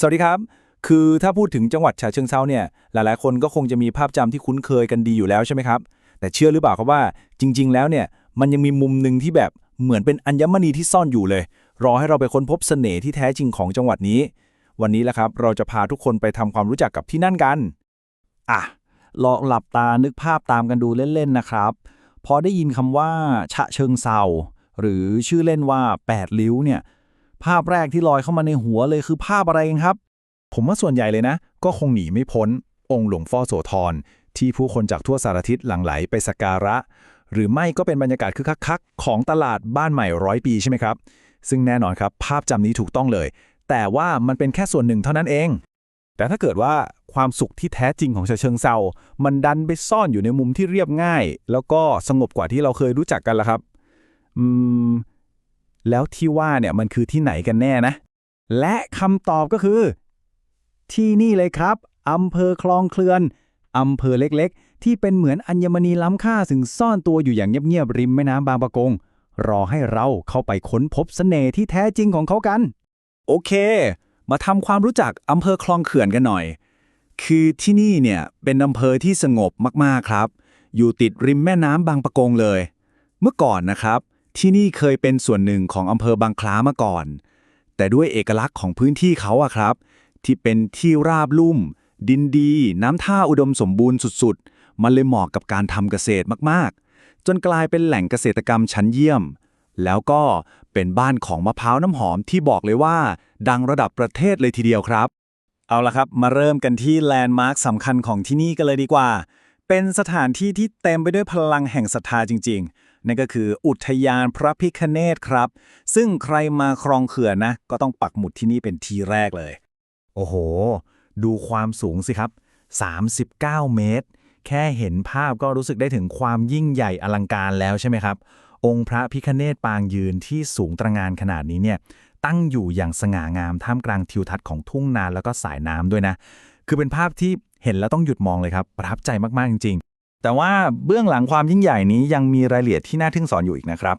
สวัสดีครับ คือถ้าพูดถึงจังหวัดฉะเชิงเซาเนี่ย หลายๆ คนก็คงจะมีภาพจำที่คุ้นเคยกันดีอยู่แล้วใช่ไหมครับ แต่เชื่อหรือเปล่าครับว่าจริง ๆ แล้วเนี่ย มันยังมีมุมหนึ่งที่แบบเหมือนเป็นอัญมณีที่ซ่อนอยู่เลย รอให้เราไปค้นพบเสน่ห์ที่แท้จริงของจังหวัดนี้ วันนี้แหละครับ เราจะพาทุกคนไปทำความรู้จักกับที่นั่นกัน อะ ลองหลับตานึกภาพตามกันดูเล่น ๆ นะครับ พอได้ยินคำว่า ฉะเชิงเซาหรือชื่อเล่นว่า 8 ลิ้วเนี่ย ภาพแรกที่ลอยเข้ามาในหัวเลยคือภาพอะไรกันครับ ผมว่าส่วนใหญ่เลยนะ ก็คงหนีไม่พ้น องค์หลวงพ่อโสธรที่ผู้คนจากทั่วสารทิศหลั่งไหลไปสักการะ หรือไม่ก็เป็นบรรยากาศคึกคักของตลาดบ้านใหม่ร้อยปีใช่ไหมครับ ซึ่งแน่นอนครับ ภาพจำนี้ถูกต้องเลย แต่ว่ามันเป็นแค่ส่วนหนึ่งเท่านั้นเอง แต่ถ้าเกิดว่าความสุขที่แท้จริงของฉเชิงเซา มันดันไปซ่อนอยู่ในมุมที่เรียบง่าย แล้วก็สงบกว่าที่เราเคยรู้จักกันล่ะครับ อืม แล้วที่ว่าเนี่ยมันคือที่ไหนกันแน่นะ และคำตอบก็คือ ที่นี่เลยครับอำเภอคลองเคลือนอำเภอเล็กๆ ที่เป็นเหมือนอัญมณีล้ำค่าซึ่งซ่อนตัวอยู่อย่างเงียบๆริมแม่น้ำบางปะกง รอให้เราเข้าไปค้นพบเสน่ห์ที่แท้จริงของเขากัน โอเค มาทำความรู้จักอำเภอคลองเขื่อนกันหน่อย คือที่นี่เนี่ยเป็นอำเภอที่สงบมากๆครับ อยู่ติดริมแม่น้ำบางปะกงเลย เมื่อก่อนนะครับ ที่นี่เคยเป็นส่วนหนึ่งของอำเภอบางคล้ามาก่อน แต่ด้วยเอกลักษณ์ของพื้นที่เขาอะครับ ที่เป็นที่ราบลุ่ม ดินดี น้ำท่าอุดมสมบูรณ์สุดๆ มันเลยเหมาะกับการทำเกษตรมากๆ จนกลายเป็นแหล่งเกษตรกรรมชั้นเยี่ยม แล้วก็เป็นบ้านของมะพร้าวน้ำหอมที่บอกเลยว่า ดังระดับประเทศเลยทีเดียวครับ เอาละครับ มาเริ่มกันที่แลนด์มาร์คสำคัญของที่นี่กันเลยดีกว่า เป็นสถานที่ที่เต็มไปด้วยพลังแห่งศรัทธาจริง ๆ นั่นก็คืออุทยานพระพิคเนตครับ ซึ่งใครมาครองเขื่อนนะ ก็ต้องปักหมุดที่นี่เป็นที่แรกเลย โอ้โห ดูความสูงสิครับ 39 เมตร แค่เห็นภาพก็รู้สึกได้ถึงความยิ่งใหญ่อลังการแล้วใช่ไหมครับ องค์พระพิคเนตปางยืนที่สูงตระงานขนาดนี้เนี่ยตั้งอยู่อย่างสง่างามท่ามกลางทิวทัศน์ของทุ่งนาแล้วก็สายน้ำด้วยนะ คือเป็นภาพที่เห็นแล้วต้องหยุดมองเลยครับ ประทับใจมาก ๆ จริง แต่ว่าเบื้องหลังความยิ่งใหญ่นี้ยังมีรายละเอียดที่น่าทึ่งสอนอยู่อีกนะครับ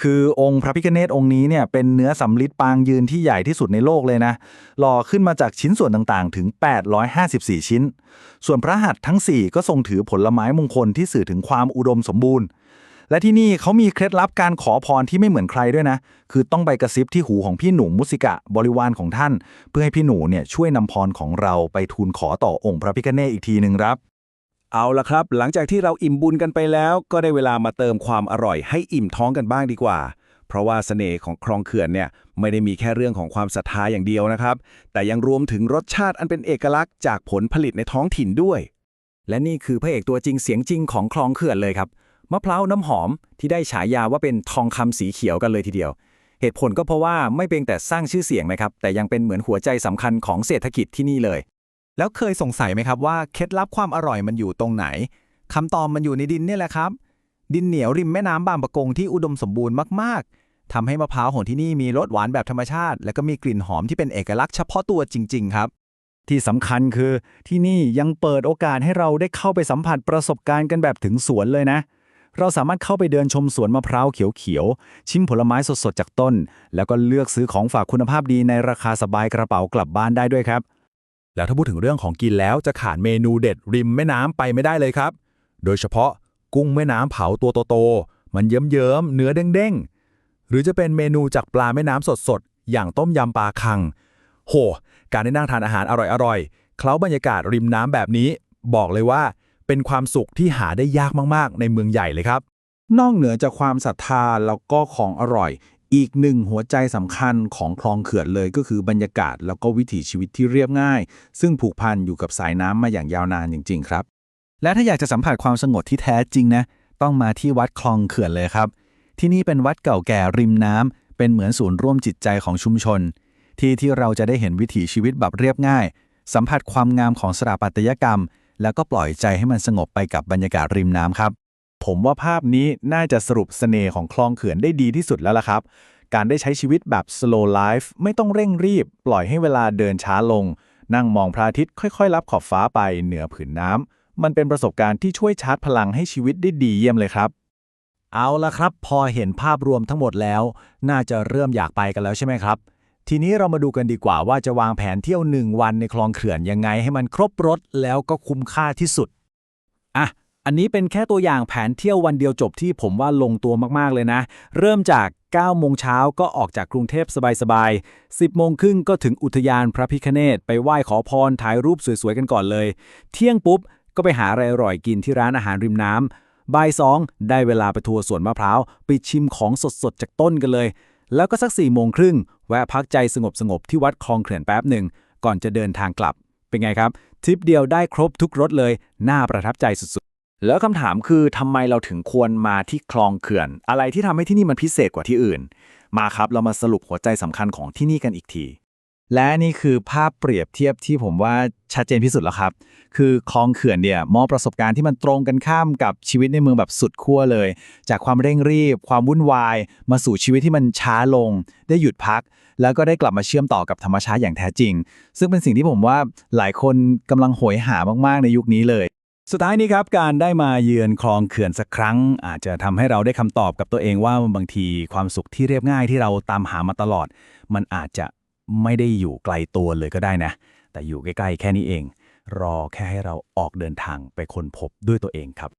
คือองค์พระพิฆเนศองค์นี้เนี่ยเป็นเนื้อสำริดปางยืนที่ใหญ่ที่สุดในโลกเลยนะ หล่อขึ้นมาจากชิ้นส่วนต่างๆ ถึง 854 ชิ้น ส่วนพระหัตถ์ทั้ง 4 ก็ทรงถือผลไม้มงคลที่สื่อถึงความอุดมสมบูรณ์ และที่นี่เขามีเคล็ดลับการขอพรที่ไม่เหมือนใครด้วยนะ คือต้องไปกระซิบที่หูของพี่หนูมุสิกะบริวารของท่าน เพื่อให้พี่หนูเนี่ยช่วยนำพรของเราไปทูลขอต่อองค์พระพิฆเนศอีกทีหนึ่งครับ เอาละครับ หลังจากที่เราอิ่มบุญกันไปแล้ว ก็ได้เวลามาเติมความอร่อยให้อิ่มท้องกันบ้างดีกว่า เพราะว่าเสน่ห์ของคลองเขื่อนเนี่ยไม่ได้มีแค่เรื่องของความศรัทธาอย่างเดียวนะครับ แต่ยังรวมถึงรสชาติอันเป็นเอกลักษณ์จากผลผลิตในท้องถิ่นด้วย และนี่คือพระเอกตัวจริงเสียงจริงของคลองเขื่อนเลยครับมะพร้าวน้ำหอมที่ได้ฉายาว่าเป็นทองคำสีเขียวกันเลยทีเดียว เหตุผลก็เพราะว่าไม่เพียงแต่สร้างชื่อเสียงนะครับแต่ยังเป็นเหมือนหัวใจสำคัญของเศรษฐกิจที่นี่เลย แล้วเคยสงสัยไหมครับว่าเคล็ดลับความอร่อยมันอยู่ตรงไหนคำตอบมันอยู่ในดินนี่แหละครับ ดินเหนียวริมแม่น้ำบางปะกงที่อุดมสมบูรณ์มากๆทำให้มะพร้าวของที่นี่มีรสหวานแบบธรรมชาติ และก็มีกลิ่นหอมที่เป็นเอกลักษณ์เฉพาะตัวจริง ๆ ครับ ที่สำคัญคือที่นี่ยังเปิดโอกาสให้เราได้เข้าไปสัมผัสประสบการณ์กันแบบถึงสวนเลยนะ เราสามารถเข้าไปเดินชมสวนมะพร้าวเขียวๆชิมผลไม้สดๆจากต้น แล้วก็เลือกซื้อของฝากคุณภาพดีในราคาสบายกระเป๋ากลับบ้านได้ด้วยครับ แล้วถ้าพูดถึงเรื่องของกินแล้วจะขาดเมนูเด็ดริมแม่น้ำไปไม่ได้เลยครับ โดยเฉพาะกุ้งแม่น้ำเผาตัวโตๆมันเยิ้มๆเนื้อเด้งๆ หรือจะเป็นเมนูจากปลาแม่น้ำสดๆ อย่างต้มยำปลาคัง โห การได้นั่งทานอาหารอร่อยๆ เคล้าบรรยากาศริมน้ำแบบนี้ บอกเลยว่าเป็นความสุขที่หาได้ยากมากๆ ในเมืองใหญ่เลยครับ นอกเหนือจากความศรัทธาแล้วก็ของอร่อย อีกหนึ่งหัวใจสำคัญของคลองเขื่อนเลยก็คือบรรยากาศแล้วก็วิถีชีวิตที่เรียบง่าย ซึ่งผูกพันอยู่กับสายน้ำมาอย่างยาวนานจริง ๆ ครับ และถ้าอยากจะสัมผัสความสงบที่แท้จริงนะ ต้องมาที่วัดคลองเขื่อนเลยครับ ที่นี่เป็นวัดเก่าแก่ริมน้ำเป็นเหมือนศูนย์ร่วมจิตใจของชุมชน ที่ที่เราจะได้เห็นวิถีชีวิตแบบเรียบง่าย สัมผัสความงามของสถาปัตยกรรม แล้วก็ปล่อยใจให้มันสงบไปกับบรรยากาศริมน้ำครับ ผมว่าภาพนี้น่าจะสรุปเสน่ห์ของคลองเขื่อนได้ดีที่สุดแล้วล่ะครับ การได้ใช้ชีวิตแบบ slow life ไม่ต้องเร่งรีบ ปล่อยให้เวลาเดินช้าลง นั่งมองพระอาทิตย์ค่อยๆ รับขอบฟ้าไปเหนือผืนน้ำมันเป็นประสบการณ์ที่ช่วยชาร์จพลังให้ชีวิตได้ดีเยี่ยมเลยครับ เอาละครับ พอเห็นภาพรวมทั้งหมดแล้ว น่าจะเริ่มอยากไปกันแล้วใช่ไหมครับ ทีนี้เรามาดูกันดีกว่าว่าจะวางแผนเที่ยวหนึ่งวันในคลองเขื่อนยังไงให้มันครบรถแล้วก็คุ้มค่าที่สุดอะ อันนี้เป็นแค่ตัวอย่างแผนเที่ยววันเดียวจบที่ผมว่าลงตัวมากๆเลยนะ เริ่มจาก 9 โมงเช้าก็ออกจากกรุงเทพสบายๆ 10 โมงครึ่งก็ถึงอุทยานพระพิคเนตไปไหว้ขอพรถ่ายรูปสวยๆกันก่อนเลย เที่ยงปุ๊บ ก็ไปหาอะไรอร่อยกินที่ร้านอาหารริมน้ำบ่ายสองได้เวลาไปทัวร์สวนมะพร้าวไปชิมของสดๆจากต้นกันเลย แล้วก็สัก4ี่โมงครึ่งแวะพักใจสงบๆที่วัดคลองเขื่อนแป๊บหนึ่งก่อนจะเดินทางกลับ เป็นไงครับทริปเดียวได้ครบทุกรถเลยน่าประทับใจสุดๆ แล้วคำถามคือทำไมเราถึงควรมาที่คลองเขื่อน อะไรที่ทำให้ที่นี่มันพิเศษกว่าที่อื่น มาครับเรามาสรุปหัวใจสำคัญของที่นี่กันอีกที และนี่คือภาพเปรียบเทียบที่ผมว่าชัดเจนที่สุดแล้วครับ คือคลองเขื่อนเนี่ยมอบประสบการณ์ที่มันตรงกันข้ามกับชีวิตในเมืองแบบสุดขั้วเลย จากความเร่งรีบ ความวุ่นวาย มาสู่ชีวิตที่มันช้าลง ได้หยุดพัก แล้วก็ได้กลับมาเชื่อมต่อกับธรรมชาติอย่างแท้จริง ซึ่งเป็นสิ่งที่ผมว่าหลายคนกำลังโหยหามากๆในยุคนี้เลย สุดท้ายนี้ครับการได้มาเยือนคลองเขื่อนสักครั้ง อาจจะทำให้เราได้คำตอบกับตัวเองว่าบางทีความสุขที่เรียบง่ายที่เราตามหามาตลอด มันอาจจะไม่ได้อยู่ไกลตัวเลยก็ได้นะ แต่อยู่ใกล้ๆแค่นี้เอง รอแค่ให้เราออกเดินทางไปค้นพบด้วยตัวเองครับ